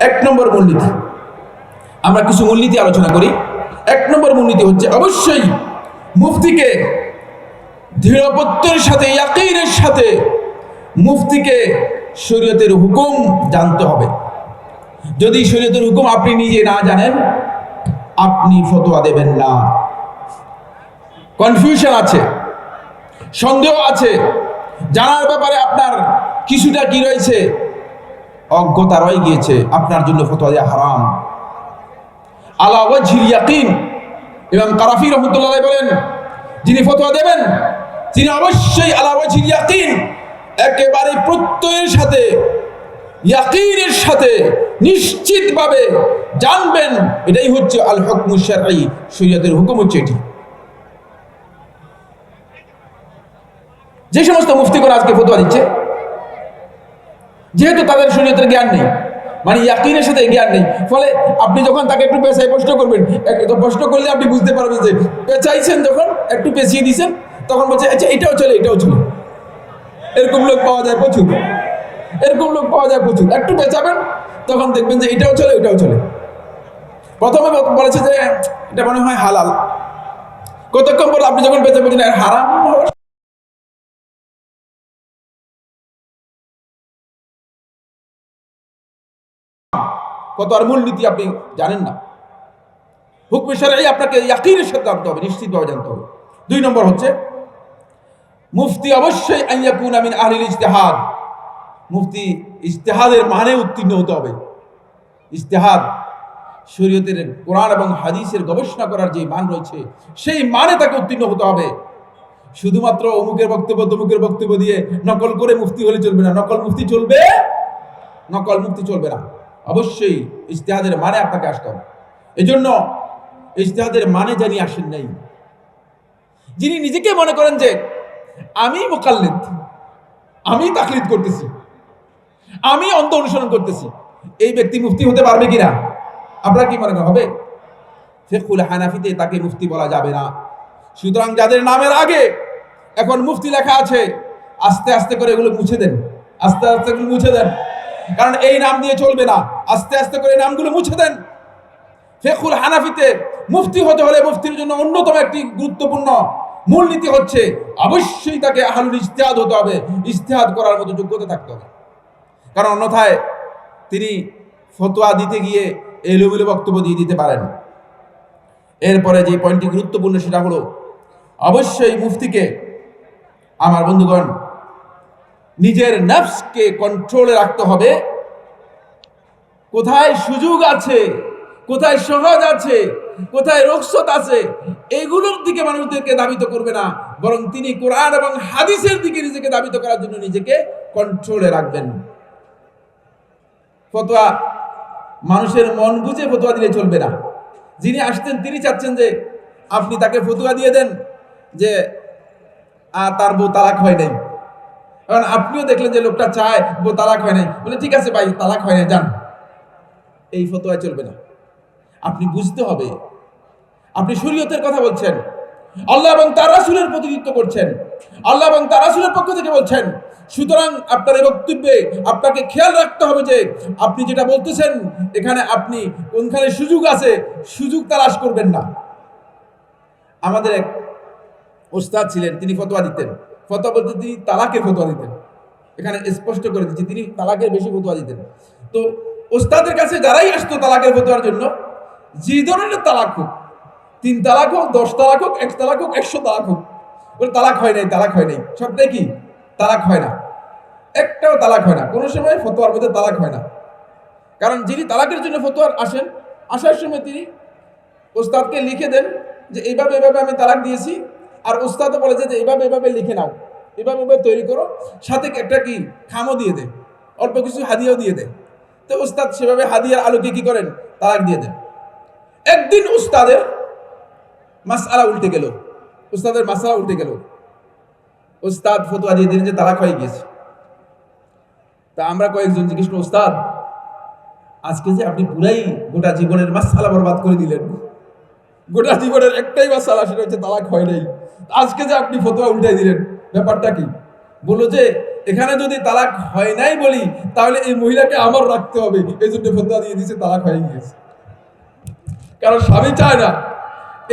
এক নম্বর মূলনীতি। আমরা কিছু মূলনীতি আলোচনা করি। এক নম্বর মূলনীতি হচ্ছে অবশ্যই মুফতিকে দৃঢ়পত্যের সাথে, ইয়াকিনের সাথে মুফতিকে শরীয়তের হুকুম জানতে হবে। যদি শরীয়তের হুকুম আপনি নিজে না জানেন, আপনি ফতোয়া দেবেন না। কনফিউশন আছে, সন্দেহ আছে। জানার ব্যাপারে আপনার কিছুটা কি রয়েছে? অজ্ঞতা রয়ে গিয়েছে, আপনার জন্য ফতোয়া দেওয়া হারাম। আলা ওয়াজহিল ইয়াকিন। এবং কারাফি রহমতুল্লাহ বলেন, যিনি ফতোয়া দেবেন, তিনি অবশ্যই আলা ওয়াজহিল ইয়াকিন, একেবারে প্রত্যয়ের সাথে, ইয়াকিনের সাথে নিশ্চিতভাবে জানবেন, এটাই হচ্ছে আল হকমু শারঈ, শরীয়তের হুকুম হচ্ছে এটি। যে সমস্ত মুফতিগণ আজকে ফতোয়া দিচ্ছে যেহেতু তাদের শরীয়তের জ্ঞান নেই মানে ইয়াকিনের সাথে জ্ঞান নেই, ফলে আপনি যখন তাকে একটু পেঁচাই প্রশ্ন করবেন প্রশ্ন করলে আপনি বুঝতে পারবেন যে পেঁচাইছেন যখন একটু পেঁচিয়ে দিয়েছেন তখন বলছে আচ্ছা এটাও চলে এটাও চলে। এরকম লোক পাওয়া যায় প্রচুর। এরকম লোক পাওয়া যায় প্রচুর। একটু পেঁচাবেন, তখন দেখবেন যে এটাও চলে এটাও চলে। প্রথমে বলেছে যে, এটা মনে হয় হালাল। কতক্ষণ পর আপনি যখন পেঁচে বলছেন হারাম কত আর মূলনীতি আপনি জানেন না। হুকমে সারাই আপনাকে ইয়াকিনের সাথে জানতে হবে, নিশ্চিতভাবে জানতে হবে। দুই নম্বর হচ্ছে, মুফতি অবশ্যই আইয়াকুন আমিন আহলিল ইজতেহাদ। মুফতি ইজতেহাদের মানে উত্তীর্ণ হতে হবে। ইজতেহাদ, শরীয়তের কোরআন এবং হাদিসের গবেষণা করার যে মান রয়েছে, সেই মানে তাকে উত্তীর্ণ হতে হবে। শুধুমাত্র অমুকের বক্তব্য, তমুকের বক্তব্য দিয়ে নকল করে মুফতি হলে চলবে না। নকল মুফতি চলবে, নকল মুফতি চলবে না। অবশ্যই ইজতেহাদের মানে আপনাকে আসতে হবে। এজন্য ইজতেহাদের মানে জানি আসেন নাই, যিনি নিজেকে মনে করেন যে আমি মোকাল্লিদ, আমি তাকলিদ করতেছি, আমি অন্ত অনুসরণ করতেছি, এই ব্যক্তি মুফতি হতে পারবে কিনা? আপনারা কি মনে হবে? ফেকুল হানাফিতে তাকে মুফতি বলা যাবে না। সুতরাং যাদের নামের আগে এখন মুফতি লেখা আছে, আস্তে আস্তে করে এগুলো মুছে দেন, আস্তে আস্তে এগুলো মুছে দেন। কারণ এই নাম দিয়ে চলবে না। আস্তে আস্তে করে নামগুলো মুছে দেন। ফেকুল হানাফিতে মুফতি হতে হলে মুফতির জন্য অন্যতম একটি গুরুত্বপূর্ণ মূলনীতি হচ্ছে, অবশ্যই তাকে আহলুল ইস্তেহাদ হতে হবে ইস্তেহাদ করার মতো যোগ্যতা থাকতে হবে। কারণ অন্যথায় তিনি ফতোয়া দিতে গিয়ে এলোমেলো বক্তব্য দিয়ে দিতে পারেন। এরপরে যে পয়েন্টটি গুরুত্বপূর্ণ সেটা হলো, অবশ্যই মুফতিকে, আমার বন্ধুগণ, নিজের নফসকে কন্ট্রোলে রাখতে হবে কোথায় সুযোগ আছে? কোথায় সহজ আছে? কোথায় রক্ষত আছে? এগুলোর দিকে মানুষদেরকে দাবিত করবে না। বরং তিনি কোরআন এবং হাদিসের দিকে নিজেকে দাবিত করার জন্য নিজেকে কন্ট্রোলে রাখবেন। ফতোয়া, মানুষের মন বুঝে ফতোয়া দিলে চলবে না। যিনি আসতেন তিনি চাচ্ছেন যে আপনি তাকে ফতুয়া দিয়ে দেন যে তার বউ তালাক হয় নাই। কারণ আপনিও দেখলেন যে লোকটা চায়, বউ তালাক হয় নাই। বলে, ঠিক আছে ভাই, তালাক হয় নাই, যান। এই ফতোয়ায় চলবে না। আপনি বুঝতে হবে, আপনি শরীয়তের কথা বলছেন। আল্লাহ এবং তার রাসূলের প্রতিনিধিত্ব করছেন। আল্লাহ এবং তার রাসূলের পক্ষ থেকে বলছেন, সুতরাং আপনার এই বক্তব্যে আপনাকে খেয়াল রাখতে হবে যে আপনি যেটা বলতেছেন, এখানে আপনি কোনখানে সুযোগ আছে, সুযোগ তালাশ করবেন না। আমাদের এক ওস্তাদ ছিলেন, তিনি ফতোয়া দিতেন। ফতোয়া বলতে তিনি তালাকের ফতোয়া দিতেন। এখানে স্পষ্ট করে দিচ্ছি, তিনি তালাকের বেশি ফতোয়া দিতেন। তো ওস্তাদের কাছে যারাই আসতো তালাকের ফতোয়ার জন্য, যে ধরনের তালাক হোক, তিন তালাক হোক, দশ তালাক হোক, এক তালাক হোক, একশো তালাক হোক ওর তালাক হয় নাই, তালাক হয় নাই। সবটাই কি? তালাক হয় না। একটাও তালাক হয় না। কোনো সময় ফতোয়ার মধ্যে তালাক হয় না। কারণ যিনি তালাকের জন্য ফতোয়ার আসেন, আসার সময় তিনি ওস্তাদকে লিখে দেন যে, এইভাবে এভাবে আমি তালাক দিয়েছি। আর ওস্তাদও বলে যে এইভাবে এভাবে লিখে নাও। এভাবে এভাবে তৈরি করো। সাথে একটা কি? খামও দিয়ে দেয়। অল্প কিছু হাদিয়াও দিয়ে দেয়। তো ওস্তাদ সেভাবে হাদিয়ার আলোকে কি করেন? তালাক দিয়ে দেন। একদিন উস্তাদের মাসআলা উল্টে গেল। উস্তাদের মাসআলা উল্টে গেল। উস্তাদ ফতোয়া দিয়ে দিলেন যে তালাক হয়ে গিয়েছে। তা আমরা কয়েকজন জিজ্ঞেস করলাম, উস্তাদ, আজকে যে আপনি পুরাই গোটা জীবনের মাসালা বরবাদ করে দিলেন। গোটা জীবনের একটাই মাসালা সেটা হচ্ছে তালাক হয় নাই। আজকে যে আপনি ফতোয়া উল্টাই দিলেন, ব্যাপারটা কি? বলল যে এখানে যদি তালাক হয় নাই বলি, তাহলে এই মহিলাকে আমার রাখতে হবে। এই জন্য ফতোয়া দিয়ে দিয়েছে, তালাক হয়ে গিয়েছে। কারণ স্বামী চায় না,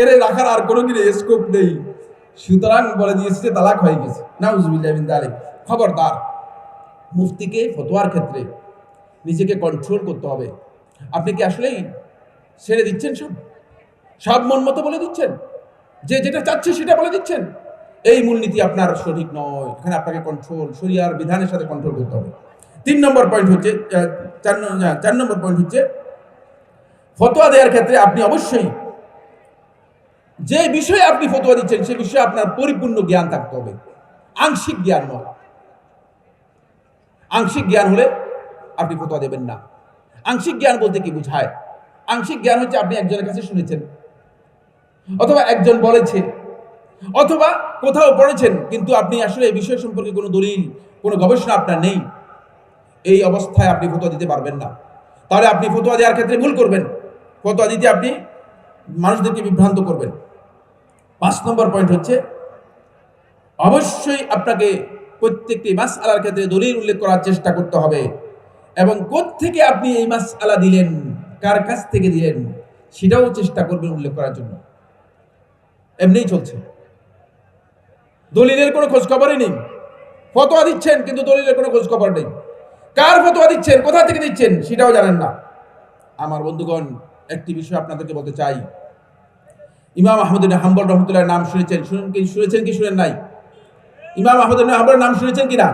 এর রাখার আর কোনো কিছু স্কোপ নেই। সুতরাং বলে দিয়েছে যে তালাক হয়ে গেছে। না উজবিল্লাহ খবরদার, মুফতিকে ফতোয়ার ক্ষেত্রে নিজেকে কন্ট্রোল করতে হবে। আপনি কি আসলেই ছেড়ে দিচ্ছেন সব? সব মন মতো বলে দিচ্ছেন? যে যেটা চাচ্ছে সেটা বলে দিচ্ছেন? এই মূলনীতি আপনার সঠিক নয়। এখানে আপনাকে কন্ট্রোল শরিয়ার বিধানের সাথে কন্ট্রোল করতে হবে। তিন নম্বর পয়েন্ট হচ্ছে চার চার নম্বর পয়েন্ট হচ্ছে, ফতোয়া দেওয়ার ক্ষেত্রে আপনি অবশ্যই যে বিষয়ে আপনি ফতোয়া দিচ্ছেন, সে বিষয়ে আপনার পরিপূর্ণ জ্ঞান থাকতে হবে। আংশিক জ্ঞান নয়। আংশিক জ্ঞান হলে আপনি ফতোয়া দেবেন না। আংশিক জ্ঞান বলতে কি বোঝায়? আংশিক জ্ঞান হচ্ছে আপনি একজনের কাছে শুনেছেন, অথবা একজন বলেছে অথবা কোথাও পড়েছেন, কিন্তু আপনি আসলে এই বিষয় সম্পর্কে কোনো দলিল, কোনো গবেষণা আপনার নেই। এই অবস্থায় আপনি ফতোয়া দিতে পারবেন না। তাহলে আপনি ফতোয়া দেওয়ার ক্ষেত্রে ভুল করবেন। ফতোয়া দিতে আপনি মানুষদেরকে বিভ্রান্ত করবেন। পাঁচ নম্বর পয়েন্ট হচ্ছে, অবশ্যই আপনাকে প্রত্যেকটি মাস আলার ক্ষেত্রে দলিল উল্লেখ করার চেষ্টা করতে হবে। এবং থেকে আপনি এই মাস আলা দিলেন, কার কাছ থেকে দিলেন, সেটাও চেষ্টা করবেন উল্লেখ করার জন্য। এমনিই চলছে। দলিলের কোনো খোঁজ খবরই নেই। ফতোয়া দিচ্ছেন, কিন্তু দলিলের কোনো খোঁজ খবর নেই। কার ফতোয়া দিচ্ছেন, কোথা থেকে দিচ্ছেন, সেটাও জানেন না। আমার বন্ধুগণ, একটি বিষয় আপনাদেরকে বলতে চাই। ইমাম আহমদিন হাম্বল রহমতুল্লাহ নাম শুনেছেন। শুনেন কি, শুনেছেন কি, শুনেন নাই? ইমাম আহমদিন হাম্বল নাম শুনেছেন কি না?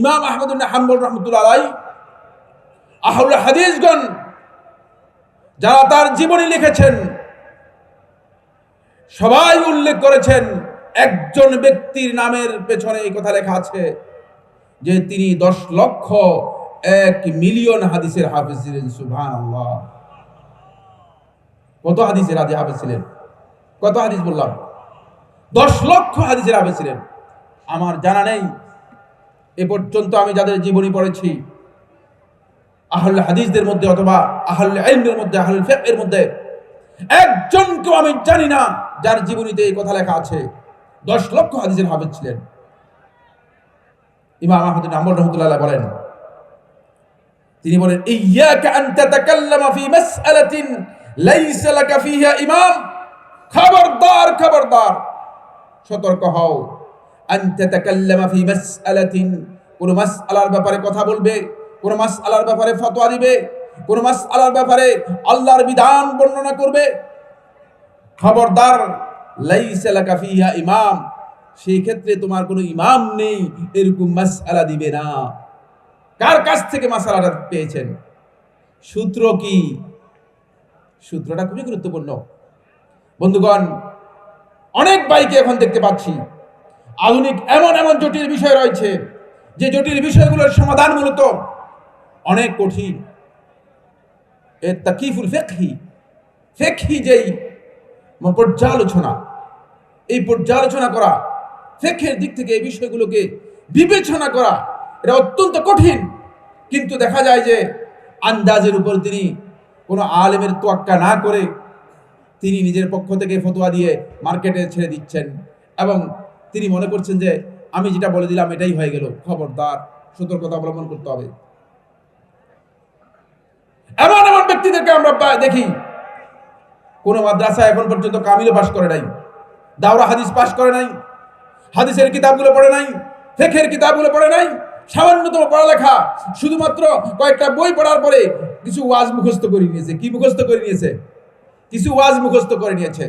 ইমাম আহমদিন হাম্বল রহমতুল্লাহ আহুল হাদিসগণ, যারা তার জীবনী লিখেছেন, সবাই উল্লেখ করেছেন একজন ব্যক্তির নামের পেছনে এই কথা লেখা আছে যে তিনি দশ লক্ষ এক মিলিয়ন হাদিসের হাফিজ ছিলেন সুভান আল্লাহ কত হাদিসের আদি হাফিজ ছিলেন? কত হাদিস বললাম? দশ লক্ষ হাদিসের হাফিজ ছিলেন। আমার জানা নেই, এ পর্যন্ত আমি যাদের জীবনী পড়েছি, আহল হাদিসদের মধ্যে অথবা আহল ইলমের মধ্যে, আহল ফিকহের মধ্যে, একজনকেও আমি জানি না যার জীবনীতে এই কথা লেখা আছে। দশ লক্ষ হাদিসের হাফেজ ছিলেন। ইমাম আহমদ আহমদ রহমতুল্লাহ বলেন, তিনি বলেন ইয়াকা আন তাতাকাল্লামা ফি মাসআলাতিন লাইসা লাকা ফিহা ইমাম। খবরদার খবরদার, সতর্ক হও। আন তাতাকাল্লামা ফি মাসআলাতিন। কোন মাসআলার ব্যাপারে কথা বলবে, কোন মাসআলার ব্যাপারে ফতোয়া দিবে, কোন মাসআলার ব্যাপারে আল্লাহর বিধান বর্ণনা করবে। খবরদার লাইসা লাকা ফিহা ইমাম। সেই ক্ষেত্রে তোমার কোনো ইমাম নেই, এরকম মাসআলা দিবে না। কার কাছ থেকে মাসালাটা পেয়েছেন? সূত্র কি? সূত্রটা খুবই গুরুত্বপূর্ণ। বন্ধুগণ, অনেক বাইকে এখন দেখতে পাচ্ছি। আধুনিক এমন এমন জটিল বিষয় রয়েছে, যে জটিল বিষয়গুলোর সমাধান মূলত অনেক কঠিন। এর তাকিফুল ফেকহি। ফেকহি যেই পর্যালোচনা। এই পর্যালোচনা করা, ফেকের দিক থেকে এই বিষয়গুলোকে বিবেচনা করা, এটা অত্যন্ত কঠিন। কিন্তু দেখা যায় যে আন্দাজের উপর তিনি কোনো আলেমের তোয়াক্কা না করে তিনি নিজের পক্ষ থেকে ফতোয়া দিয়ে মার্কেটে ছেড়ে দিচ্ছেন এবং তিনি মনে করছেন যে আমি যেটা বলে দিলাম এটাই হয়ে গেল। খবরদার, সতর্কতা অবলম্বন করতে হবে। এমন এমন ব্যক্তিদেরকে আমরা দেখি। কোন মাদ্রাসা এখন পর্যন্ত কামিলও পাশ করে নাই, দাওরা হাদিস পাশ করে নাই, হাদিসের কিতাবগুলো পড়ে নাই ফেকের কিতাবগুলো পড়ে নাই, সামান্যতম পড়ালেখা শুধুমাত্র কয়েকটা বই পড়ার পরে কিছু ওয়াজ মুখস্থ করে নিয়েছে। কি মুখস্থ করে নিয়েছে? কিছু ওয়াজ মুখস্থ করে নিয়েছে।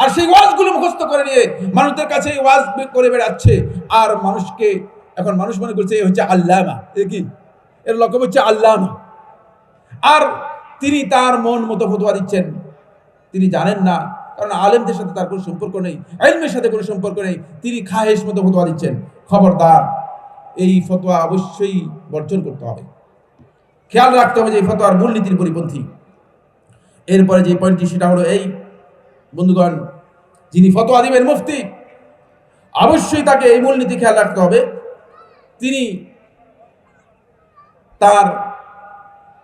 আর সেই ওয়াজগুলো মুখস্থ করে নিয়ে মানুষদের কাছে ওয়াজ করে বেড়াচ্ছে। আর মানুষকে, এখন মানুষ মনে করছে এ হচ্ছে আল্লামা। এ কি? এর লক্ষ্য হচ্ছে আল্লামা। আর তিনি তার মন মতো ফতোয়া দিচ্ছেন। তিনি জানেন না, কারণ আলেমদের সাথে তার কোনো সম্পর্ক নেই আইলমের সাথে কোনো সম্পর্ক নেই। তিনি খাহেশ মতো ফতোয়া দিচ্ছেন। খবরদার, এই ফতোয়া অবশ্যই বর্জন করতে হবে। খেয়াল রাখতে হবে যে এই ফতোয়ার মূলনীতির পরিপন্থী। এরপরে যে পয়েন্টটি সেটা হলো এই, বন্ধুগণ, যিনি ফতোয়া দিবেন মুফতি, অবশ্যই তাকে এই মূলনীতি খেয়াল রাখতে হবে। তিনি তার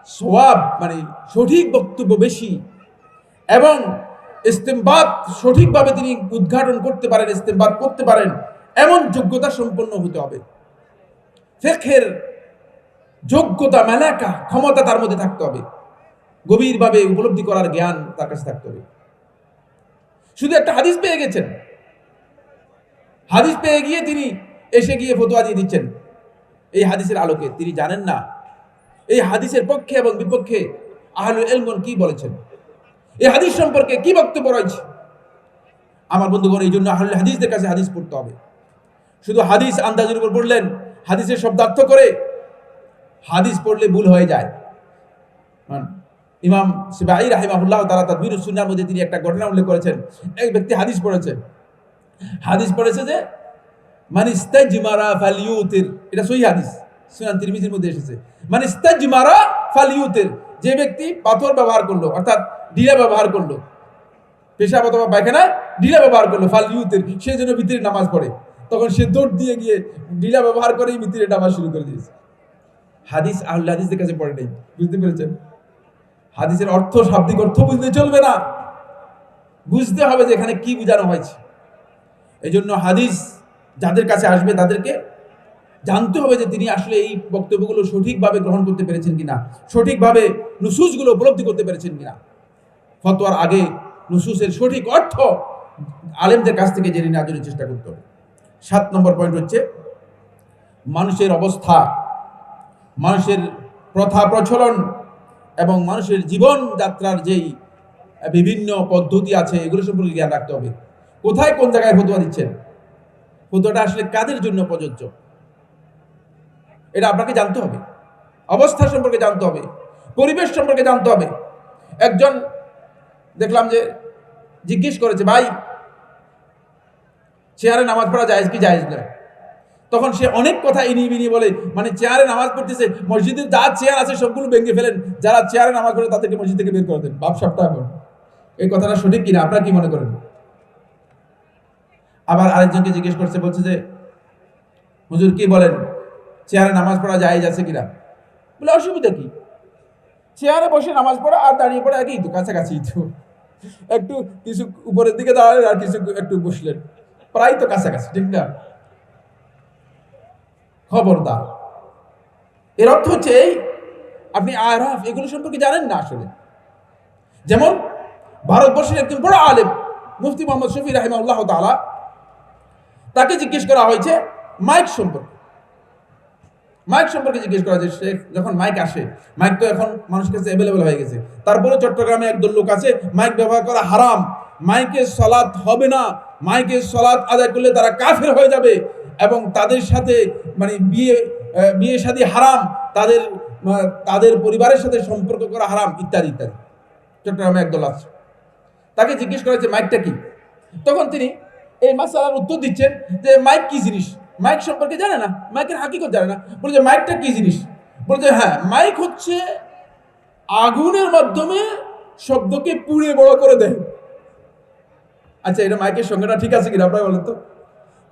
সোয়াব মানে সঠিক বক্তব্য বেশি এবং ইস্তেমবাদ সঠিকভাবে তিনি উদ্ঘাটন করতে পারেন, ইস্তেমবাদ করতে পারেন, এমন যোগ্যতা সম্পন্ন হতে হবে। ফেকের যোগ্যতা, মেলাকা, ক্ষমতা তার মধ্যে থাকতে হবে। গভীরভাবে উপলব্ধি করার জ্ঞান তার কাছে থাকতে হবে। শুধু একটা হাদিস পেয়ে গেছেন। হাদিস পেয়ে গিয়ে তিনি এসে গিয়ে ফতোয়া দিয়ে দিচ্ছেন। এই হাদিসের আলোকে তিনি জানেন না। এই হাদিসের পক্ষে এবং বিপক্ষে আহলুল এলমন কি বলেছেন? এই হাদিস সম্পর্কে কি বক্তব্য রয়েছে? আমার বন্ধুগণ, এই জন্য আহলুল হাদিসদের কাছে হাদিস পড়তে হবে। শুধু হাদিস আন্দাজের উপর পড়লেন, হাদিসের শব্দার্থ করে হাদিস পড়লে ভুল হয়ে যায়। ইমাম সিবাই রাহিমাহুল্লাহ তারা তার বীর সুন্নার মধ্যে তিনি একটা ঘটনা উল্লেখ করেছেন। এক ব্যক্তি হাদিস পড়েছে। হাদিস পড়েছে যে মানে ইস্তাজমারা ফালিউতির এটা সহি হাদিস, সুনান তিরমিজির মধ্যে এসেছে। মানে ইস্তাজমারা ফালিউতির যে ব্যক্তি পাথর ব্যবহার করল, অর্থাৎ ঢিলা ব্যবহার করল। পেশাব অথবা পায়খানা ঢিলা ব্যবহার করল ফাল ফালিউতির সেই জন্য ভিতরে নামাজ পড়ে। তখন সে দৌড় দিয়ে গিয়ে ঢিলা ব্যবহার করেই ভিতরে নামাজ শুরু করে দিয়েছে। হাদিস, আহুল হাদিসদের কাছে পড়ে নেই, বুঝতে পেরেছেন? হাদিসের অর্থ, শাব্দিক অর্থ বুঝতে চলবে না। বুঝতে হবে যে এখানে কি বোঝানো হয়েছে। এই জন্য হাদিস যাদের কাছে আসবে তাদেরকে জানতে হবে যে তিনি আসলে এই বক্তব্যগুলো সঠিকভাবে গ্রহণ করতে পেরেছেন কিনা, সঠিকভাবে নুসুসগুলো উপলব্ধি করতে পেরেছেন কিনা। ফতোয়ার আগে নুসুসের সঠিক অর্থ আলেমদের কাছ থেকে জেনে নেওয়ার জন্য চেষ্টা করতে হবে। সাত নম্বর পয়েন্ট হচ্ছে, মানুষের অবস্থা, মানুষের প্রথা প্রচলন এবং মানুষের জীবন যাত্রার যেই বিভিন্ন পদ্ধতি আছে, এগুলো সম্পর্কে জ্ঞান রাখতে হবে। কোথায় কোন জায়গায় ফতুয়া দিচ্ছেন? ফতুয়াটা আসলে কাদের জন্য প্রযোজ্য? এটা আপনাকে জানতে হবে। অবস্থা সম্পর্কে জানতে হবে। পরিবেশ সম্পর্কে জানতে হবে। একজন দেখলাম যে জিজ্ঞেস করেছে, ভাই, চেয়ারে নামাজ পড়া জায়েজ কি জায়েজ নয়? তখন সে অনেক কথা ইনি বিনি বলে মানে চেয়ারে নামাজ পড়তেছে মসজিদের যা চেয়ার আছে সবগুলো ভেঙে ফেলেন, যারা চেয়ারে নামাজ পড়ে তাদেরকে মসজিদ থেকে বের করে দেন, বাপ সাপটা এখন এই কথাটা সঠিক কিনা, আপনারা কি মনে করেন? আবার আরেকজনকে জিজ্ঞেস করছে, বলছে যে, হুজুর কি বলেন, চেয়ারে নামাজ পড়া জায়েজ আছে কিনা? বলে, অসুবিধা কি? চেয়ারে বসে নামাজ পড়া আর দাঁড়িয়ে পড়া একই তো, কাছাকাছি তো। একটু কিছু উপরের দিকে দাঁড়ালেন আর কিছু একটু বসলেন। প্রায় তো কাছাকাছি, ঠিক না? খবরদার। এর অর্থ হচ্ছে আপনি আরাফ, এগুলো সম্পর্কে জানেন না আসলে? যেমন, ভারতবর্ষের একজন বড় আলেম, মুফতি মোহাম্মদ শফি রাহিমাউল্লাহ তাআলা, তাকে জিজ্ঞেস করা হয়েছে মাইক সম্পর্কে। মাইক সম্পর্কে জিজ্ঞেস করা হয়েছে সে যখন মাইক আসে মাইক তো এখন মানুষের কাছে অ্যাভেলেবেল হয়ে গেছে। তারপরে চট্টগ্রামে একদল লোক আছে মাইক ব্যবহার করা হারাম। মাইকে সলাৎ হবে না। মাইকে সলাৎ আদায় করলে তারা কাফের হয়ে যাবে এবং তাদের সাথে মানে বিয়ে বিয়ে শাদী হারাম। তাদের তাদের পরিবারের সাথে সম্পর্ক করা হারাম, ইত্যাদি ইত্যাদি। চট্টগ্রামে একদল আছে। তাকে জিজ্ঞেস করা হয়েছে মাইকটা কি? তখন তিনি এই মাসালার উত্তর দিচ্ছেন যে মাইক কি জিনিস? মাইক সম্পর্কে জানে না? মাইকের হাকিকত জানে না। বলে যে মাইকটা কি জিনিস? বলে যে হ্যাঁ মাইক হচ্ছে আগুনের মাধ্যমে শব্দকে পুড়ে বড় করে দেয়। আচ্ছা এটা মাইকের সঙ্গেটা ঠিক আছে কিনা আপনারা বলেন তো।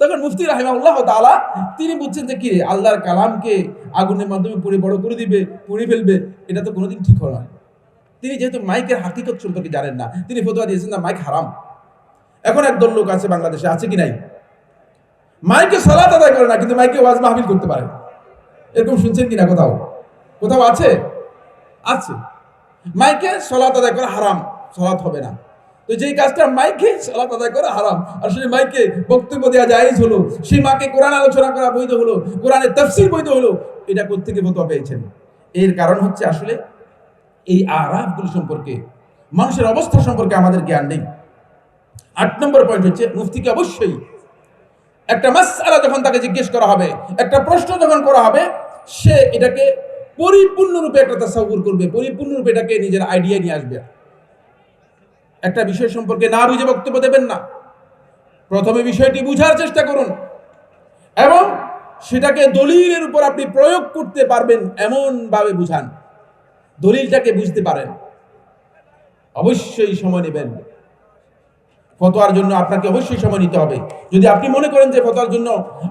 তখন মুফতি রাহিমাউল্লাহ তাআলা, তিনি বুঝছেন যে, কি আল্লাহর কালামকে আগুনের মাধ্যমে পুড়ে বড় করে দিবে, পুড়ে ফেলবে, এটা তো কোনোদিন ঠিক হয় না। তিনি যেহেতু মাইকের হাকিকত সম্পর্কে জানেন না, তিনি ফতোয়া দিয়েছেন না মাইক হারাম। এখন একদল লোক আছে বাংলাদেশে, আছে কি নাই? মাইকে সালাত আদায় করে না, কিন্তু মাইকে ওয়াজ মাহফিল করতে পারে। এরকম শুনছেন কিনা কোথাও? কোথাও আছে? আছে। মাইকে সলাত আদায় করা হারাম, সলাত হবে না। তো যেই কাজটা মাইকে সলাত আদায় করা হারাম, আর সেই মাইকে বক্তব্য দেওয়া জায়েজ হলো, সেই মাকে কোরআন আলোচনা করা বৈধ হলো কোরআনের তফসির বৈধ হলো, এটা কোথেকে ফতোয়া পেয়েছেন? এর কারণ হচ্ছে আসলে এই আরাফগুলো সম্পর্কে, মানুষের অবস্থা সম্পর্কে আমাদের জ্ঞান নেই। আট নম্বর পয়েন্ট হচ্ছে, মুফতিকে অবশ্যই একটা মাসআলা যখন তাকে জিজ্ঞেস করা হবে, একটা প্রশ্ন যখন করা হবে, সে এটাকে পরিপূর্ণরূপে একটা তাসাউর করবে, পরিপূর্ণরূপে এটাকে নিজের আইডিয়া নিয়ে আসবে। একটা বিষয় সম্পর্কে না বুঝে বক্তব্য দেবেন না। প্রথমে বিষয়টি বুঝার চেষ্টা করুন। এবং সেটাকে দলিলের উপর আপনি প্রয়োগ করতে পারবেন, এমনভাবে বুঝান। দলিলটাকে বুঝতে পারেন। অবশ্যই সময় নেবেন। ফতোয়ার জন্য আপনাকে অবশ্যই সময় নিতে হবে। যদি আপনি মনে করেন যে ফতোয়ার জন্য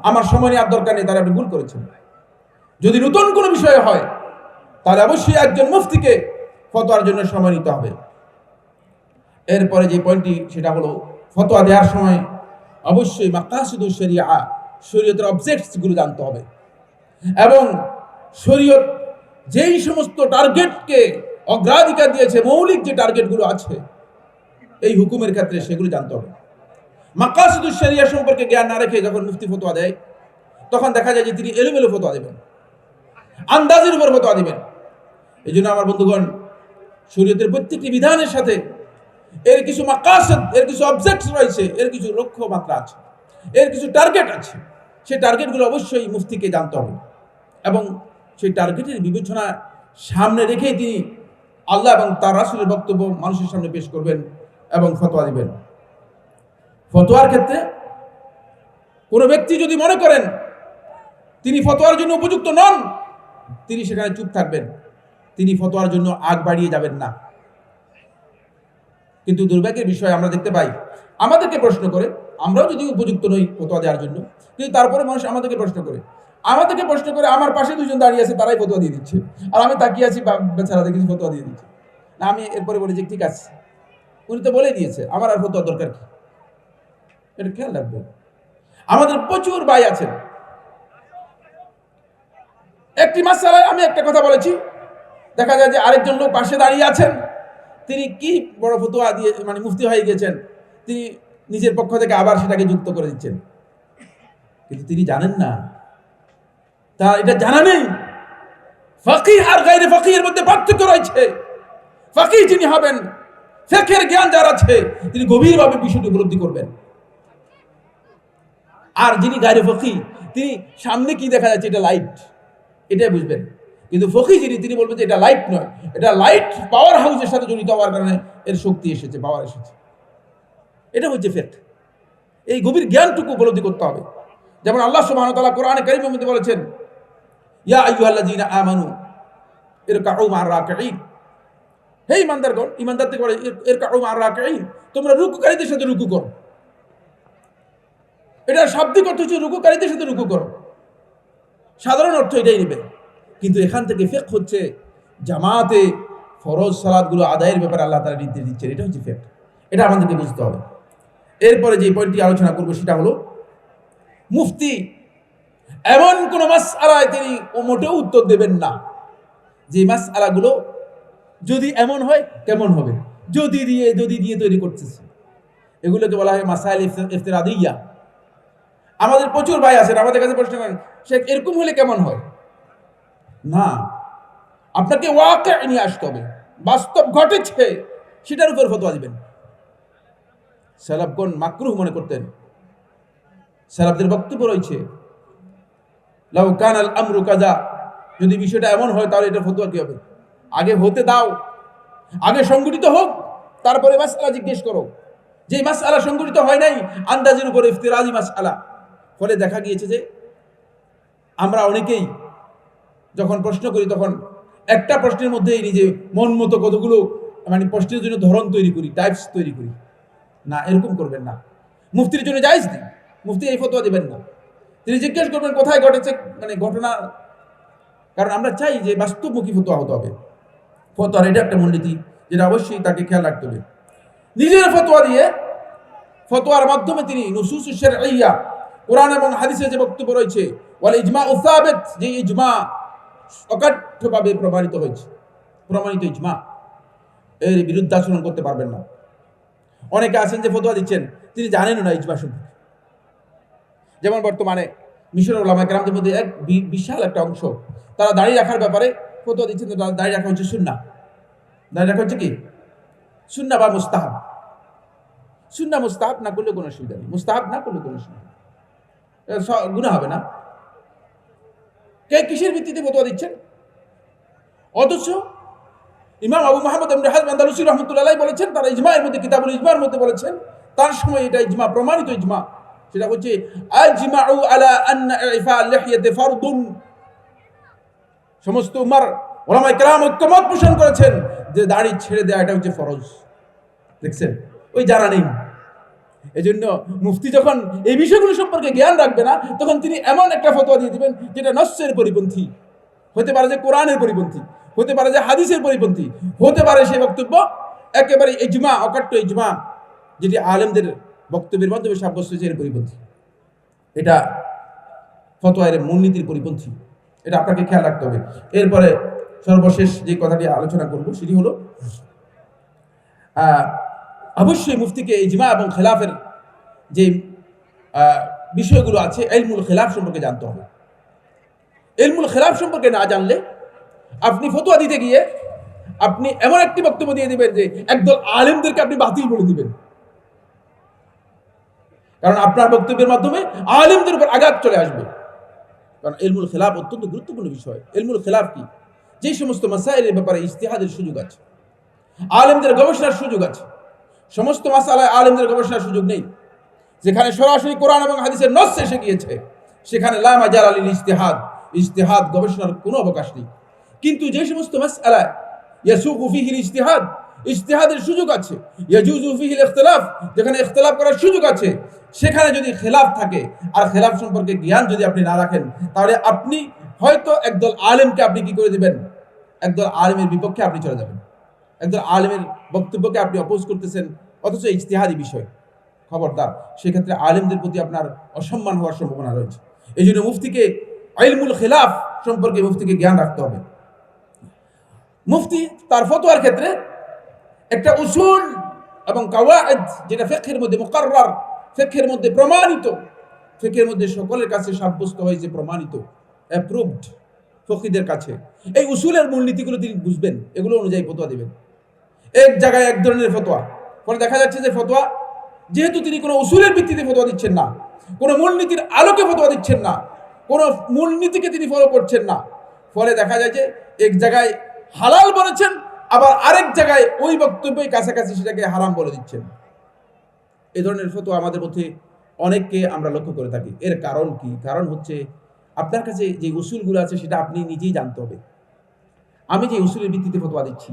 আমার সময় নেওয়ার দরকার নেই, তাহলে আপনি ভুল করেছেন যদি নতুন কোনো বিষয় হয়, তাহলে অবশ্যই একজন মুফতিকে ফতোয়ার জন্য সময় নিতে হবে। এরপরে যে পয়েন্টটি সেটা হলো ফতোয়া দেওয়ার সময় অবশ্যই মাকাসুদু শরিয়া, শরীয়তের অবজেক্টসগুলো জানতে হবে। এবং শরীয়ত যেই সমস্ত টার্গেটকে অগ্রাধিকার দিয়েছে, মৌলিক যে টার্গেটগুলো আছে এই হুকুমের ক্ষেত্রে সেগুলো জানতে হবে। মাকাসুদুস শরিয়া সম্পর্কে জ্ঞান না রেখে যখন মুফতি ফতোয়া দেয়, তখন দেখা যায় যে তিনি এলোমেলো ফতোয়া দেবেন, আন্দাজের উপর ফতোয়া দিবেন। এই জন্য আমার বন্ধুগণ, শরীয়তের প্রত্যেকটি বিধানের সাথে এর কিছু মাকাসদ, এর কিছু অবজেক্ট রয়েছে, এর কিছু লক্ষ্য মাত্রা আছে, এর কিছু টার্গেট আছে, সেই টার্গেটগুলো অবশ্যই মুফতিকে জানতে হবে এবং সেই টার্গেটের বিবেচনা সামনে রেখেই তিনি আল্লাহ এবং তার রাসুলের বক্তব্য মানুষের সামনে পেশ করবেন। এবং ফতোয়া দিবেন। ফতোয়ার ক্ষেত্রে কোনো ব্যক্তি যদি মনে করেন তিনি ফতোয়ার জন্য উপযুক্ত নন, তিনি সেখানে চুপ থাকবেন। তিনি ফতোয়ার জন্য আগ বাড়িয়ে যাবেন না। কিন্তু দুর্ভাগ্যের বিষয় আমরা দেখতে পাই, আমাদেরকে প্রশ্ন করে, আমরাও যদি উপযুক্ত নই ফতোয়া দেওয়ার জন্য, কিন্তু তারপরে মানুষ আমাদেরকে প্রশ্ন করে। আমাদেরকে প্রশ্ন করে, আমার পাশে দুজন দাঁড়িয়ে আছে, তারাই ফতোয়া দিয়ে দিচ্ছে। আর আমি তাকিয়ে আছি বেচারা দেখেছি ফতোয়া দিয়ে দিচ্ছে। না, আমি এরপরে বলি যে, ঠিক আছে উনি তো বলে দিয়েছে, আমার আর ফতোয়া দরকার কি? এটা খেয়াল রাখবেন। আমাদের প্রচুর ভাই আছেন। একটি মাসালায় আমি একটা কথা বলেছি। দেখা যায় যে আরেকজন লোক পাশে দাঁড়িয়ে আছেন। তিনি কি বড় ফতোয়া দিয়ে মানে মুফতি হয়ে গেছেন, তিনি নিজের পক্ষ থেকে আবার সেটাকে যুক্ত করে দিচ্ছেন। কিন্তু তিনি জানেন না। তা এটা জানা নেই। ফকি আর গাইরে ফকির মধ্যে পার্থক্য রয়েছে। ফকি যিনি হবেন ফেকের জ্ঞান যার আছে, তিনি গভীরভাবে বিষয়টি উপলব্ধি করবেন। আর যিনি গাইরে ফকি তিনি সামনে কি দেখা যাচ্ছে, এটা লাইট এটাই বুঝবেন। কিন্তু ফকি যিনি, তিনি বলবেন যে এটা লাইট নয়, এটা লাইট পাওয়ার হাউসের সাথে জড়িত হওয়ার কারণে এর শক্তি এসেছে পাওয়ার এসেছে। এটা হচ্ছে ফেক্ট এই গভীর জ্ঞানটুকু উপলব্ধি করতে হবে। যেমন আল্লাহ সুবহানাহু তাআলা কোরআনে কারীমের মধ্যে বলেছেন, ইয়া আইয়ুহাল্লাযীনা আমানু, ইরকাউ মা'আর রাকিঈন। হে ইমানদারগণ ইমানদার বলে ইরকাউ মা'আর রাকিঈন, তোমরা রুকুকারীদের সাথে রুকু করো। এটা শাব্দিক অর্থ হচ্ছে রুকুকারীদের সাথে রুকু করো। সাধারণ অর্থ এটাই নেবে। কিন্তু এখান থেকে ফেক হচ্ছে, জামাতে ফরজ সালাদগুলো আদায়ের ব্যাপারে আল্লাহ তারা নির্দেশ দিচ্ছেন। এটা হচ্ছে ফেক। এটা আমাদেরকে বুঝতে হবে। এরপরে যে পয়েন্টটি আলোচনা করব সেটা হলো, মুফতি এমন কোনো মাস আলায় তিনি মোটেও উত্তর দেবেন না। যে মাস আলাগুলো যদি এমন হয়, কেমন হবে? যদি দিয়ে যদি দিয়ে তৈরি করতেছে। এগুলোকে বলা হয় মাসাইল ইফতেরাদিয়া। আমাদের প্রচুর ভাই আছেন, আমাদের কাছে প্রশ্ন করেন, শেখ, এরকম হলে কেমন হয়? না। আপনাকে ওয়াকে নিয়ে আসতে হবে। বাস্তব ঘটেছে, সেটার উপর ফতোয়া দিবেন। সালাবগণ মাকরুহ মনে করতেন। সালাবদের বক্তব্য রয়েছে, লাউ কান আল আমরু কাজা যদি বিষয়টা এমন হয়, তাহলে এটা ফতোয়া কি হবে? আগে হতে দাও। আগে সংগঠিত হোক, তারপরে মাসআলা জিজ্ঞেস করো। যে মাসআলা সংগঠিত হয় নাই, আন্দাজের উপরে ইফতিরাজি মাসআলা। ফলে দেখা গিয়েছে যে, আমরা অনেকেই যখন প্রশ্ন করি, তখন একটা প্রশ্নের মধ্যেই নিজে মন মতো কতগুলো মানে প্রশ্নের জন্য ধরন তৈরি করি টাইপস তৈরি করি। না, এরকম করবেন না। মুফতির জন্য জায়জ দিন মুফতি এই ফতোয়া দেবেন না। তিনি জিজ্ঞেস করবেন, কোথায় ঘটেছে মানে ঘটনা? কারণ আমরা চাই যে বাস্তবমুখী ফতোয়া হতে হবে। ফতোয়ার, এটা একটা মূলনীতি যেটা অবশ্যই তাকে খেয়াল রাখতে হবে। নিজের ফতোয়া দিয়ে, ফতোয়ার মাধ্যমে তিনি নুসুস ইয়া কোরআন এবং হাদিসে যে বক্তব্য রয়েছে, ওয়াল ইজমা উসাবেত যে ইজমা অকাঠ্যভাবে প্রমাণিত হয়েছে, প্রমাণিত ইজমা, এর বিরুদ্ধে আচরণ করতে পারবেন না। অনেকে আছেন যে ফতোয়া দিচ্ছেন, তিনি জানেনও না ইজমা সম্পর্কে। যেমন বর্তমানে মিশর ওলামা কেরামদের মধ্যে এক বিশাল একটা অংশ, তারা দাঁড়িয়ে রাখার ব্যাপারে ফতোয়া দিচ্ছেন যে তারা রাখা হচ্ছে সুন্না দাড়ি রাখা হচ্ছে কি? সুন্না বা মুস্তাহাব। সুন্না মুস্তাহাব না করলে কোনো অসুবিধা নেই। মুস্তাহাব না করলে কোনো অসুবিধা গুণা হবে না। কে কিসের ভিত্তিতে ফতোয়া দিচ্ছেন? অথচ ইমাম আবু মাহমদ আবুল হাজ আন্দালুসি রহমতুল্লাহ বলেছেন, তারা ইজমার মধ্যে, কিতাবুল ইজমার মধ্যে বলেছেন, তার সময় এটা ইজমা, প্রমাণিত ইজমা। সেটা হচ্ছে আজমাউ আলা আন্না ইফা লিহিয়াতি ফারদুন। সমস্ত উমার ওলামায়ে কেরাম ঐক্যমত পোষণ করেছেন যে দাড়ি ছেড়ে দেওয়া এটা হচ্ছে ফরজ। দেখছেন? ওই জানা নেই। এই জন্য মুফতি যখন এই বিষয়গুলো সম্পর্কে জ্ঞান রাখবে না, তখন তিনি এমন একটা ফতোয়া দিয়ে দিবেন যেটা নস্যের পরিপন্থী। হতে পারে যে কোরআনের পরিপন্থী, হতে পারে যে হাদিসের পরিপন্থী, হতে পারে সেই বক্তব্য একেবারে ইজমা, অকাট্য ইজমা, যেটি আলেমদের বক্তব্যের মাধ্যমে সাব্যস্ত হয়েছে এর পরিপন্থী। এটা ফতোয়ার মূলনীতির পরিপন্থী। এটা আপনাকে খেয়াল রাখতে হবে। এরপরে সর্বশেষ যে কথাটি আলোচনা করব সেটি হলো অবশ্যই মুফতিকে ইজমা এবং খেলাফের যে বিষয়গুলো আছে এলমুল খেলাফ সম্পর্কে জানতে হবে। এলমুল খেলাফ সম্পর্কে না জানলে আপনি ফতোয়া দিতে গিয়ে আপনি এমন একটি বক্তব্য দিয়ে দিবেন যে একদল আলেমদেরকে আপনি বাতিল করে দিবেন। কারণ আপনার বক্তব্যের মাধ্যমে আলেমদের উপর আঘাত চলে আসবে। কারণ এলমুল খেলাফ অত্যন্ত গুরুত্বপূর্ণ বিষয়। এলমুল খেলাফ কি? যে সমস্ত মাসাইলের ব্যাপারে ইস্তেহাদের সুযোগ আছে। আলেমদের গবেষণার সুযোগ আছে। সমস্ত মাসালায় আলেমদের গবেষণার সুযোগ নেই। যেখানে সরাসরি কোরআন এবং হাদিসের নস এসে গিয়েছে, সেখানে লামা জার আলীর ইস্তেহাদ ইস্তেহাদ গবেষণার কোনো অবকাশ নেই। কিন্তু যে সমস্ত মাসালায় ইয়াসুকু ফিহিল ইস্তেহাদ ইস্তেহাদের সুযোগ আছে। যেখানে ইখতিলাফ করার সুযোগ আছে। সেখানে যদি খেলাফ থাকে, আর খেলাফ সম্পর্কে জ্ঞান যদি আপনি না রাখেন, তাহলে আপনি হয়তো একদল আলেমকে আপনি কি করে দিবেন? একদল আলেমের বিপক্ষে আপনি চলে যাবেন। একদল আলেমের বক্তব্যকে আপনি অপোজ করতেছেন, অথচ ইজতিহাদি বিষয়। খবরদার, সেক্ষেত্রে আলেমদের প্রতি আপনার অসম্মান হওয়ার সম্ভাবনা রয়েছে। এই জন্য মুফতিকে আইলমুল খেলাফ সম্পর্কে মুফতিকে জ্ঞান রাখতে হবে। মুফতি তার ফতোয়ার ক্ষেত্রে একটা উসুল এবং কাওয়ায়েদ যেটা ফেকের মধ্যে মুকাররার ফেকের মধ্যে প্রমাণিত ফেকের মধ্যে সকলের কাছে সাব্যস্ত হয়েছে, প্রমাণিত অ্যাপ্রুভড ফকিদের কাছে। এই উসুলের মূলনীতিগুলো তিনি বুঝবেন, এগুলো অনুযায়ী ফতোয়া দেবেন। এক জায়গায় এক ধরনের ফতোয়া। ফলে দেখা যাচ্ছে যে ফতোয়া, যেহেতু তিনি কোনো উসুলের ভিত্তিতে ফতোয়া দিচ্ছেন না, কোনো মূলনীতির আলোকে ফতোয়া দিচ্ছেন না, কোনো মূলনীতিকে তিনি ফলো করছেন না, ফলে দেখা যায় যে এক জায়গায় হালাল বলেছেন আবার আরেক জায়গায় ওই বক্তব্যই কাছাকাছি সেটাকে হারাম বলে দিচ্ছেন। এ ধরনের ফতো আমাদের মধ্যে অনেককে আমরা লক্ষ্য করে থাকি। এর কারণ কি? কারণ হচ্ছে আপনার কাছে যে উসুলগুলো আছে সেটা আপনি নিজেই জানতে হবে। আমি যে উসুলের ভিত্তিতে ফতোয়া দিচ্ছি,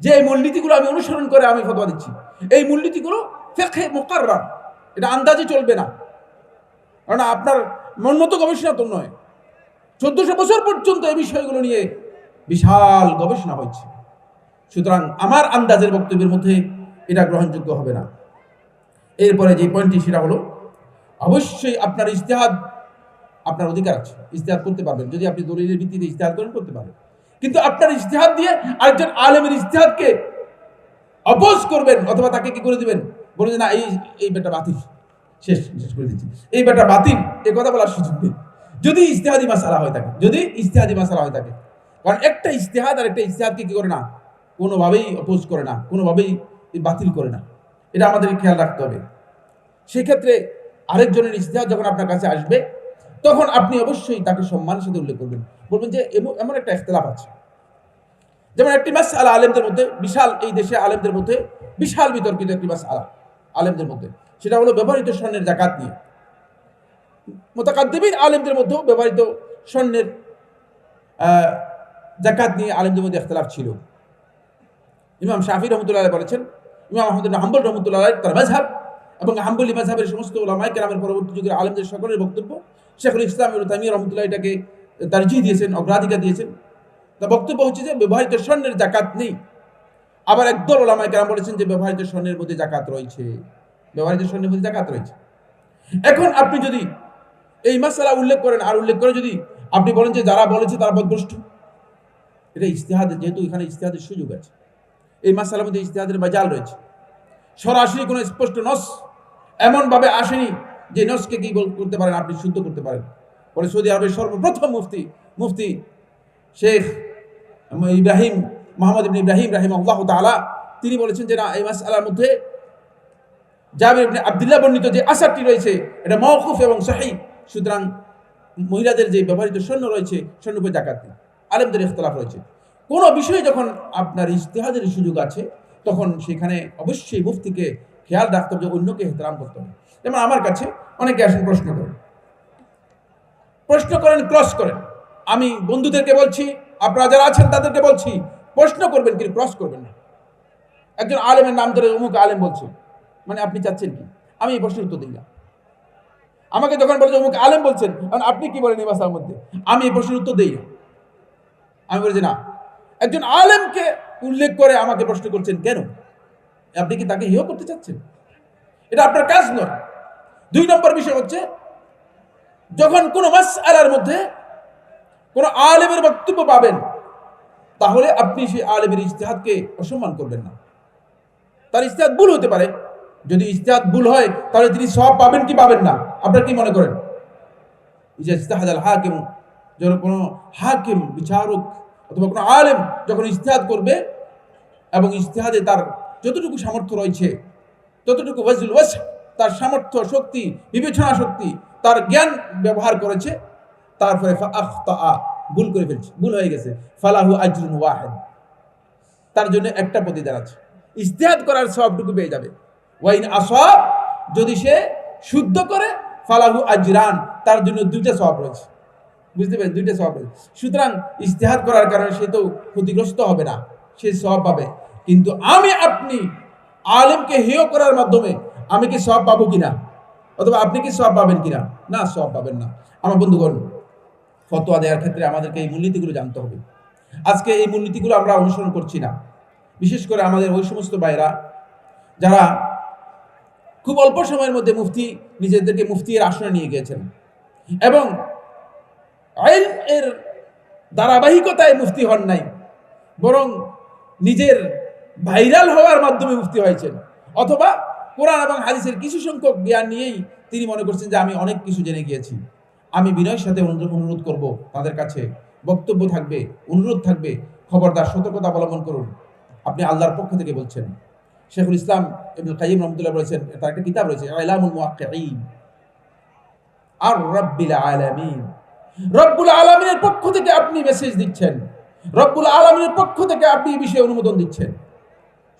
যে এই মূলনীতিগুলো আমি অনুসরণ করে আমি ফতোয়া দিচ্ছি, এই মূলনীতিগুলো ফেখে মোকাররার, এটা আন্দাজে চলবে না। কারণ আপনার মন মতো গবেষণা তো নয়। চোদ্দশো বছর পর্যন্ত এই বিষয়গুলো নিয়ে বিশাল গবেষণা হয়েছে। সুতরাং আমার আন্দাজের বক্তব্যের মধ্যে এটা গ্রহণযোগ্য হবে না। এরপরে যে পয়েন্টটি সেটা হলো, অবশ্যই আপনার ইজতেহাদ, আপনার অধিকার আছে। ইজতেহাদ করতে পারবেন। যদি আপনি দলিলের ভিত্তিতে ইজতেহাদ করেন করতে পারবেন কিন্তু আপনার ইজতেহাদ দিয়ে আরেকজন আলেমের ইজতেহাদকে অপোজ করবেন অথবা তাকে কি করে দিবেন? বলে না, এই এই বেটা বাতিল। শেষ শেষ করে দিচ্ছি। এই বেটা বাতিল, এ কথা বলার সুযোগ নেই। যদি ইজতেহাদি মাসালা হয়ে থাকে যদি ইজতেহাদি মাসালা হয়ে থাকে কারণ একটা ইজতেহাদ আর একটা ইজতেহাদকে কি করে না? কোনোভাবেই অপোজ করে না, কোনোভাবেই বাতিল করে না। এটা আমাদেরকে খেয়াল রাখতে হবে। সেক্ষেত্রে আরেকজনের ইজতেহাদ যখন আপনার কাছে আসবে, তখন আপনি অবশ্যই তাকে সম্মানের সাথে উল্লেখ করবেন। বলবেন যে, এমন একটা ইখতলাফ আছে। যেমন একটি মাস আলা আলেমদের মধ্যে, বিশাল এই দেশে আলেমদের মধ্যে, বিশাল বিতর্কিত একটি মাস আলা আলেমদের মধ্যে। সেটা হলো ব্যবহৃত স্বর্ণের জাকাত নিয়ে। মোতাকাদ্দিবিন আলেমদের মধ্যেও ব্যবহৃত স্বর্ণের জাকাত নিয়ে আলেমদের মধ্যে ইখতলাফ ছিল। ইমাম শাফি রহমতুল্লাহ বলেছেন, ইমাম আহমদ হাম্বল রহমতুল্লাহ তার মাযহাব এবং হাম্বলি মাযহাবের সমস্ত ওলামায়ে কেরামের পরবর্তী যুগের আলেমদের সকলের বক্তব্য শেখুল ইসলাম তাইমিয়া রহমতুল্লাহ এটাকে তারজিহ দিয়েছেন, অগ্রাধিকার দিয়েছেন। তা বক্তব্য হচ্ছে যে ব্যবহৃত স্বর্ণের জাকাত নেই। আবার একদল ওলামায়ে কেরাম বলেছেন যে ব্যবহৃত স্বর্ণের মধ্যে জাকাত রয়েছে। ব্যবহৃত স্বর্ণের মধ্যে জাকাত রয়েছে। এখন আপনি যদি এই মাসালা উল্লেখ করেন, আর উল্লেখ করে যদি আপনি বলেন যে যারা বলেছে তারা বদভ্রষ্ট। এটা ইস্তেহাদের যেহেতু এখানে ইস্তেহাদের সুযোগ আছে। এই মাসালার মধ্যে ইস্তেহাদের বাজাল রয়েছে। সরাসরি কোনো স্পষ্ট নস এমনভাবে আসেনি যে নসকে কি করতে পারেন, আপনি শুদ্ধ করতে পারেন। পরে সৌদি আরবের সর্বপ্রথম মুফতি মুফতি শেখ ইব্রাহিম, মোহাম্মদ ইবনে ইব্রাহিম রাহিম আল্লাহ তালা তিনি বলেছেন যে না, এই মাসালার মধ্যে জাবির ইবনে আব্দুল্লাহ বর্ণিত যে আসারটি রয়েছে, এটা মওকুফ এবং সহি সুতরাং মহিলাদের যে ব্যবহৃত সৈন্য রয়েছে, সৈন্য উপর জাকাত আলেমদের ইখতলাফ রয়েছে। কোনো বিষয়ে যখন আপনার ইজতেহাদের সুযোগ আছে, তখন সেখানে অবশ্যই মুফতিকে খেয়াল রাখতে হবে যে অন্যকে এহতরাম করতে হবে। যেমন আমার কাছে অনেকে আসেন প্রশ্ন করেন। প্রশ্ন করেন ক্রস করেন। আমি বন্ধুদেরকে বলছি, আপনারা যারা আছেন তাদেরকে বলছি, প্রশ্ন করবেন কিন্তু ক্রস করবেন না। একজন আলেমের নাম ধরে অমুক আলেম বলছে মানে আপনি চাচ্ছেন কি? আমি এই প্রশ্নের উত্তর দিই না। আমাকে যখন বলে যে অমুক আলেম বলছেন আপনি কি বলেন এই মধ্যে? আমি এই প্রশ্নের উত্তর দিই না। আমি বলছি না একজন আলেমকে উল্লেখ করে আমাকে প্রশ্ন করছেন, কেন? আপনি কি তাকে হেয় করতে চাচ্ছেন? এটা আপনার কাজ নয়। দুই নম্বর বিষয় হচ্ছে, যখন কোনো মাস আলার মধ্যে কোন আলেমের বক্তব্য পাবেন, তাহলে আপনি সেই আলেমের ইজতেহাদকে অসম্মান করবেন না। তার ইজতেহাদ ভুল হতে পারে। যদি ইজতেহাদ ভুল হয়, তাহলে তিনি সব পাবেন কি পাবেন না? আপনারা কি মনে করেন? ইজতেহাদ আল হাকিম, যখন কোনো হাকিম, বিচারক অথবা কোনো আলেম যখন ইজতেহাদ করবে এবং ইজতেহাদে তার যতটুকু সামর্থ্য রয়েছে, ততটুকু ওয়াজুল ওয়াস তার সামর্থ্য, শক্তি, বিবেচনা শক্তি, তার জ্ঞান ব্যবহার করেছে, তারপরে ভুল করে ফেলছে, ভুল হয়ে গেছে, ফালাহু আজরুন ওয়াহেদ। তার জন্য একটা প্রতিদান আছে। ইজতেহাদ করার সবটুকু পেয়ে যাবে। ওয়াইন আসব, যদি সে শুদ্ধ করে, ফালাহু আজরান, তার জন্য দুইটা সব রয়েছে। বুঝতে পেরেন দুইটা সব সুতরাং ইজতেহাদ করার কারণে সে তো ক্ষতিগ্রস্ত হবে না, সে সব পাবে। কিন্তু আমি আপনি আলেমকে হেয় করার মাধ্যমে আমি কি সব পাবো কিনা? অথবা আপনি কি সব পাবেন কিনা? না সব পাবেন না। আমার বন্ধুগণ, ফতোয়া দেওয়ার ক্ষেত্রে আমাদেরকে এই মূলনীতিগুলো জানতে হবে। আজকে এই মূলনীতিগুলো আমরা অনুসরণ করছি না। বিশেষ করে আমাদের ওই সমস্ত ভাইরা যারা খুব অল্প সময়ের মধ্যে মুফতি, নিজেদেরকে মুফতির আসনে নিয়ে গিয়েছেন। এবং আইন এর ধারাবাহিকতায় মুফতি হন নাই, বরং নিজের ভাইরাল হওয়ার মাধ্যমে মুফতি হয়েছেন। অথবা কোরআন এবং হাদিসের কিছু সংখ্যক জ্ঞান নিয়েই তিনি মনে করছেন যে আমি অনেক কিছু জেনে গিয়েছি। আমি বিনয়ের সাথে অনুরোধ করব তাদের কাছে। বক্তব্য থাকবে, অনুরোধ থাকবে। খবরদার সতর্কতা অবলম্বন করুন। আপনি আল্লাহর পক্ষ থেকে বলছেন। শেখুল ইসলাম ইবনুল কাইয়িম রহমতুল্লাহ বলেছেন, তার একটা কিতাব রয়েছে আর রাব্বিল আলামিন। রব্বুল আলামিনের পক্ষ থেকে আপনি মেসেজ দিচ্ছেন। রব্বুল আলামিনের পক্ষ থেকে আপনি এই বিষয়ে অনুমোদন দিচ্ছেন।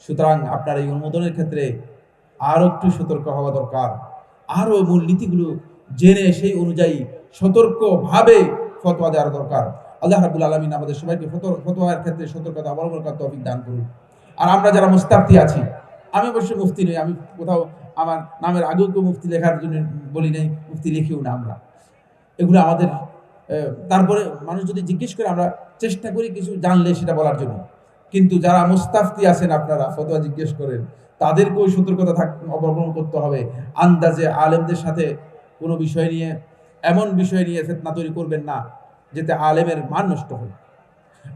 সুতরাং আপনার এই অনুমোদনের ক্ষেত্রে আরও একটু সতর্ক হওয়া দরকার। আরও মূলনীতিগুলো জেনে সেই অনুযায়ী সতর্কভাবে ফতোয়া দেওয়ার দরকার। আল্লাহ রাবুল আলমিন আমাদের সবাইকে ফতো- ফতোয়ার ক্ষেত্রে সতর্কতা অবলম্বন করতে তৌফিক দান করুন। আর আমরা যারা মুস্তাফতি আছি, আমি অবশ্য মুফতি নই, আমি কোথাও আমার নামের আগেও কেউ মুফতি লেখার জন্য বলি নাই, মুফতি লিখিও না আমরা। এগুলো আমাদের তারপরে মানুষ যদি জিজ্ঞেস করে, আমরা চেষ্টা করি কিছু জানলে সেটা বলার জন্য। কিন্তু যারা মুস্তাফতি আছেন আপনারা, ফতোয়া জিজ্ঞেস করেন, তাদেরকেও সতর্কতা থাক, অবলম্বন করতে হবে। আন্দাজে আলেমদের সাথে কোনো বিষয় নিয়ে, এমন বিষয় নিয়ে ফেতনা তৈরি করবেন না, যাতে আলেমের মান নষ্ট হয়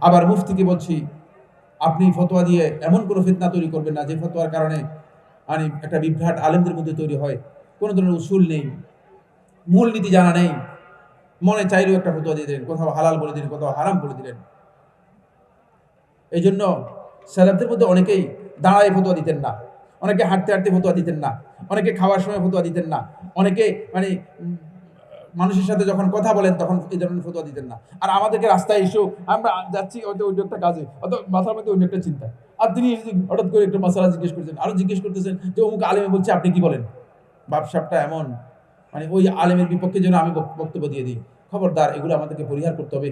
আবার মুফতিকে বলছি, আপনি ফতোয়া দিয়ে এমন কোনো ফেতনা তৈরি করবেন না, যে ফতোয়ার কারণে মানে একটা বিভ্রাট আলেমদের মধ্যে তৈরি হয়। কোনো ধরনের উসুল নেই, মূলনীতি জানা নেই। মনে চাইলেও একটা ফতোয়া দিয়ে দিলেন, কোথাও হালাল বলে দিলেন, কোথাও হারাম বলে দিলেন। এই জন্য স্যালাবদের মধ্যে অনেকেই দাঁড়ায় ফতোয়া দিতেন না, অনেকে হাঁটতে হাঁটতে ফতোয়া দিতেন না, অনেকে খাওয়ার সময় ফতোয়া দিতেন না, অনেকে মানে মানুষের সাথে যখন কথা বলেন তখন এই ধরনের ফতোয়া দিতেন না। আর আমাদেরকে রাস্তায় এসেও আমরা যাচ্ছি, হয়তো অন্য একটা কাজে অত মাথার মধ্যে অন্য একটা চিন্তা আর তিনি হঠাৎ করে একটু মশলা জিজ্ঞেস করছেন, আরও জিজ্ঞেস করতেছেন যে অমুক আলেমে বলছে, আপনি কি বলেন? বাপসাপটা এমন মানে ওই আলেমের বিপক্ষে যেন আমি বক্তব্য দিয়ে দিই। খবরদার, এগুলো আমাদেরকে পরিহার করতে হবে।